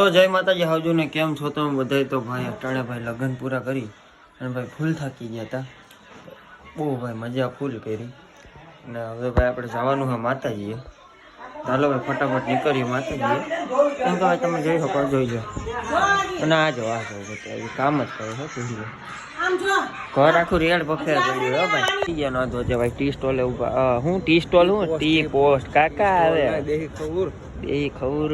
તો જય માતાજી હાવજો ને કેમ છો તમે બધાય? તો ભાઈ અટાણે ભાઈ લગ્ન પૂરા કરી અને ભાઈ ફૂલ થાકી ગયા હતા. બહુ ભાઈ મજા ફૂલ કરી. અને હવે ભાઈ આપણે જવાનું હોય માતાજીએ. ચાલો ભાઈ ફટાફટ નીકળીએ માતાજીએ. કેમ કે ભાઈ તમે જોઈ શકો જોઈ લો. અને આ જો આ જો કામ જ કરે છે પૂરી ઘર આખું રેડ પખે પડ્યું હો ભાઈ. થઈ ગયા નો છે ભાઈ ટી સ્ટોલે ઊભા હું ટી સ્ટોલ હું? Tea post. કાકા આવે. દેહી ખબર એ ખબર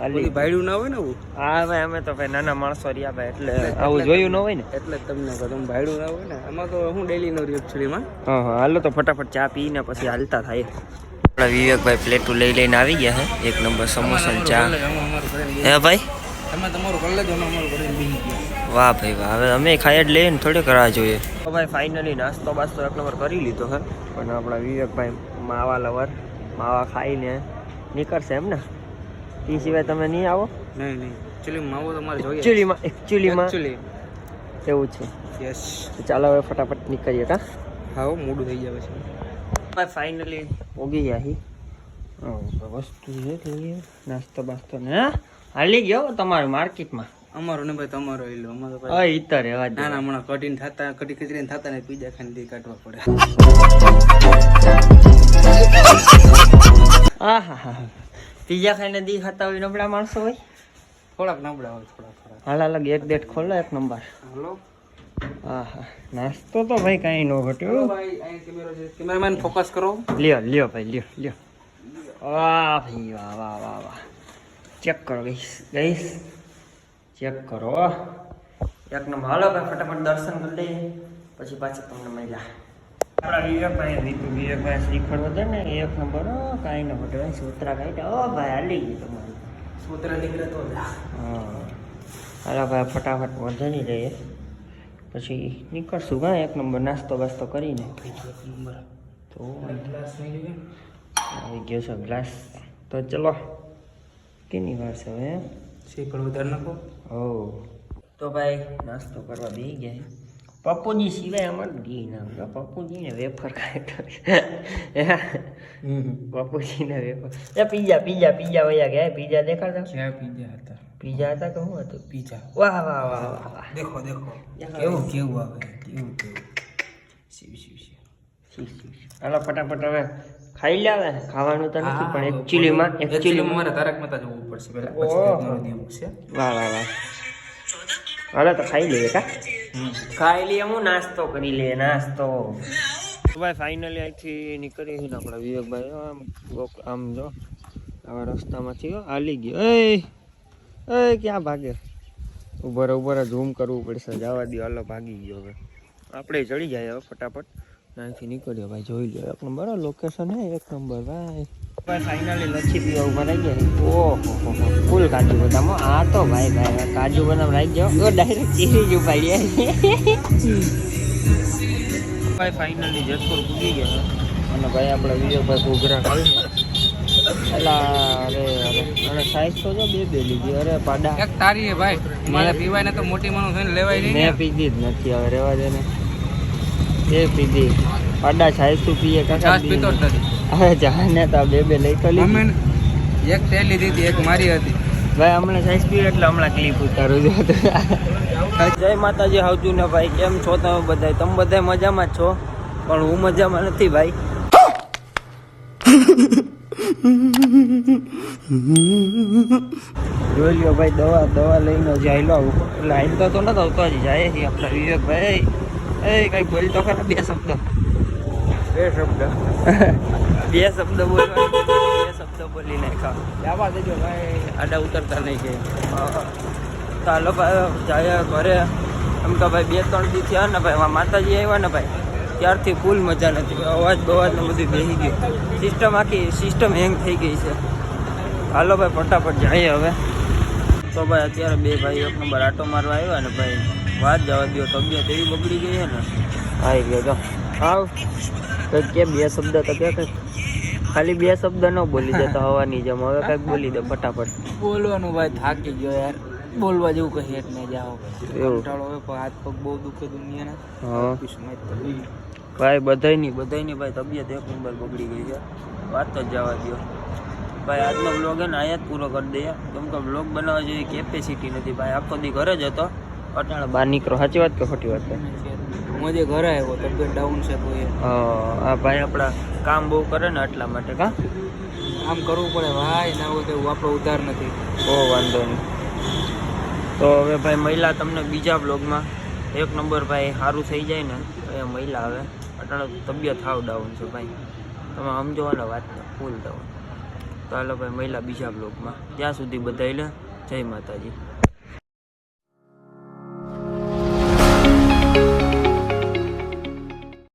હાલી ભાડ્યું ના હોય ને આવું? હા ભાઈ અમે તો ભાઈ નાના માણસો રહ્યા ભાઈ એટલે આવું જોયું ન હોય ને? એટલે તમને તમે ભાઈડું ના હોય ને આમાં તો હું ડેલી નો એકચ્યુઅલીમાં હા હા હાલો તો ફટાફટ ચા પીને પછી હાલતા થાય. આપણા વિવેકભાઈ પ્લેટું લઈ લઈને આવી ગયા હે એક નંબર સમોસા ચા. હે ભાઈ? તમે તમારું કર લેજો અમારું કરીને વાહ ભાઈ વાહ હવે અમે ખાઈ જ લઈએ ને થોડીક રાહ જોઈએ. તો ભાઈ ફાઇનલી નાસ્તો બાસ્તો એક નંબર કરી લીધો હે. પણ આપણા વિવેકભાઈ માવા લવર માવા ખાઈને નીકળશે એમ ને? એ સિવાય તમે નહીં આવો? નહીં નહીં. એકચ્યુઅલી માવો તમારે જોઈએ. એકચ્યુઅલીમાં એકચ્યુઅલીમાં એકચ્યુઅલી. એવું છે. યસ ચાલો હવે ફટાફટ નીકળીએ કા? હા મોડું થઈ જાય પછી. ફાઇનલી ઓગી ગયા હી. વસ્તુ છે લઈએ નાસ્તો બાસ્તો ને? હાલી ગયો તમારું માર્કેટમાં? અમારો ને ભાઈ તમારો એ લો અમારો ભાઈ ઈતર એવા ના ના હમણાં કટીન થતા કટી કચરીને થતા ને પીજા ખાને દી કાઢવા પડે. હા હા હા પીઝા ખાઈને દી ખાતા હોય નબળા માણસો હોય? થોડાક નબળા હોય થોડા થોડા હાલ અલગ એક ડેટ ખોલો એક નંબર. હલો? હા હા નાસ્તો તો ભાઈ કાંઈ ન ઘટ્યો. ભાઈ અહીં કેમેરો છે. કેમેરામેન ફોકસ કરો. લ્યો લ્યો ભાઈ લ્યો લ્યો. વાહ ભાઈ વાહ વાહ વાહ વાહ. ચેક કરો ગઈશ ગઈસ ચેક કરો. એક નંબર. હાલો ભાઈ ફટાફટ દર્શન કરી લઈએ. પછી પાછી તમને મળ્યા આપણા વિવેકભાઈ રીતુ વિવેકભાઈ શ્રીફળ વધે ને એક નંબર હો કાંઈ ન ઘટે સૂત્રા કાઢ્યા. ઓ ભાઈ હાલી ગયું તમારું. સોતરા નીકળે તો હા. હાલો ભાઈ ફટાફટ વધણી જઈએ પછી નીકળશું કાં એક નંબર નાસ્તો બાસ્તો કરીને. નંબર તો ગ્લાસ આવી ગયો છે ગ્લાસ. તો ચલો કેની વાર છે હવે? શ્રીફળ વધારે નાખો. ઓ. તો ભાઈ નાસ્તો કરવા બી ગયા. પપ્પુજી સિવાય અમારે ઘી ના હોય. પપ્પુજી વેફર ખાય પપ્પુજીને વેફર. એ પીઝા પીઝા પીઝા વયા ગયા. પીઝા દેખાડતા? ક્યાં પીઝા હતા? પીઝા હતા કે શું હતું? પીઝા વાહ વાહ વાહ વાહ દેખો દેખો. કેવું કેવું આવે? કેવું કેવું? શિવ શિવ શિવ. હાલો ફટાફટ હવે ખાઈ લે હવે. ખાવાનું તો નથી પણ એકચ્યુઅલીમાં એકચ્યુઅલીમાં મારે તારક મહેતા જવું પડશે. પહેલા પછી છે. વાહ વાહ વાહ. હાલો તો ખાઈ લઈએ કા? ખાઈ લઈએ હું નાસ્તો કરી લઈએ નાસ્તો. ભાઈ ફાઇનલી અહીંથી નીકળી છીએ આપણે વિવેકભાઈ. આમ આમ જો, આવા રસ્તામાંથી હાલી ગયો. એ એ ક્યાં ભાગે? ઊભો રહે ઊભો રહે ઝૂમ કરવું પડશે. જવા દો હાલો, ભાગી ગયો હવે. આપણે ચડી જાય હવે, ફટાફટ. અહીંથી નીકળ્યો, ભાઈ, જોઈ લો એક નંબર લોકેશન હે, એક નંબર, ભાઈ. ફાઇનલી લચ્છી પીવા ઊભા રહી ગયા. ઓહો હો હો ફૂલ કાજુ બદામ. આ તો ભાઈ ભાઈ કાજુ બદામ રાખી ગયો ડાયરેક્ટ ચીરી જ ઉપાડી ભાઈ ફાઇનલી જેતપુર પૂગી ગયા. અને ભાઈ આપણે વિજયભાઈ ઉઘરા ખાવી અરે અરે સાઈઝ તો જો બે બે લીધી. અરે પાડા. એક તારી હે ભાઈ. મારે પીવાય ને તો મોટી માણસ હોય લેવાય નહીં મેં પીધી જ નથી હવે રેવા દે ને. એ પીધી. પાડા સાઈઝ તું પીએ કાકા પીતો જ નથી. હવે જાને તો બે બે લઈ તો લીધી. એક તે લીધી હતી એક મારી હતી. ભાઈ હમણાં સાઈઝ પીએ એટલે હમણાં ક્લિપ ઉતારું છું. જય માતાજી હાવજુ ને ભાઈ? કેમ છો તમે બધા તમે બધા મજામાં છો? પણ હું મજામાં નથી ભાઈ. જોઈ લ્યો ભાઈ દવા દવા લઈને જાય લો એટલે આઈન તો તો નથી આવતો હજી જાય છે આપણા વિવેકભાઈ એ કઈ બોલ તો ખરા બે શબ્દ. બે શબ્દ. બે શબ્દ બોલવા બે શબ્દ બોલી નાખ્યા. દેજો ભાઈ. આડા ઉતરતા નહીં કે. ચાલો ભાઈ જાય ઘરે. એમ તો ભાઈ બે ત્રણ દી થયા ને ભાઈ માતાજી આવ્યા ને ભાઈ ત્યારથી ફૂલ મજા નથી. અવાજ બવાજ ને બધું બેસી ગયું સિસ્ટમ આખી સિસ્ટમ હેંગ થઈ ગઈ છે. હાલો ભાઈ ફટાફટ જઈએ હવે. તો ભાઈ અત્યારે બે ભાઈ એક નંબર આટો મારવા આવ્યા ને ભાઈ વાત જવા દો તબિયત એવી બગડી ગઈ છે ને. આવી ગયો તો આવ તો કે બે શબ્દ તો કે ખાલી બે શબ્દ ન બોલી દેતા હવાની જેમ. હવે કંઈક બોલી દે ફટાફટ. બોલવાનું ભાઈ થાકી ગયો યાર. બોલવા જેવું કઈ હેઠ નહીં જાઓ. કંટાળો હવે હાથ પગ બહુ દુખે દુનિયાના. તો. ભાઈ બધાયની બધાયની ભાઈ તબિયત એક નંબર બગડી ગઈ છે. વાત જ જવા દો ભાઈ આજનો બ્લોગ હે ને અહીંયા જ પૂરો કરી દઈએ. કેમ કે બ્લોગ બનાવવા જેવી કેપેસિટી નથી. ભાઈ આખો દી ઘરે જ હતો. અટાણે બહાર નીકળો. સાચી વાત કે ખોટી વાત હું જે ઘરે આવ્યો તબિયત ડાઉન છે કોઈ. આ ભાઈ આપણા કામ બહુ કરે ને એટલા માટે કા? આમ કરવું પડે ભાઈ ના હોય તો એવું આપણો ઉધાર નથી. બહુ વાંધો નહીં. તો હવે ભાઈ મહિલા તમને બીજા બ્લોગમાં એક નંબર ભાઈ સારું થઈ જાય ને એ મહિલા આવે અટાણે તબિયત હાવ ડાઉન છે ભાઈ. તમે સમજો ને વાત ફૂલ ડાઉન તો હાલો ભાઈ મહિલા બીજા બ્લોગમાં ત્યાં સુધી બધાય લે જય માતાજી.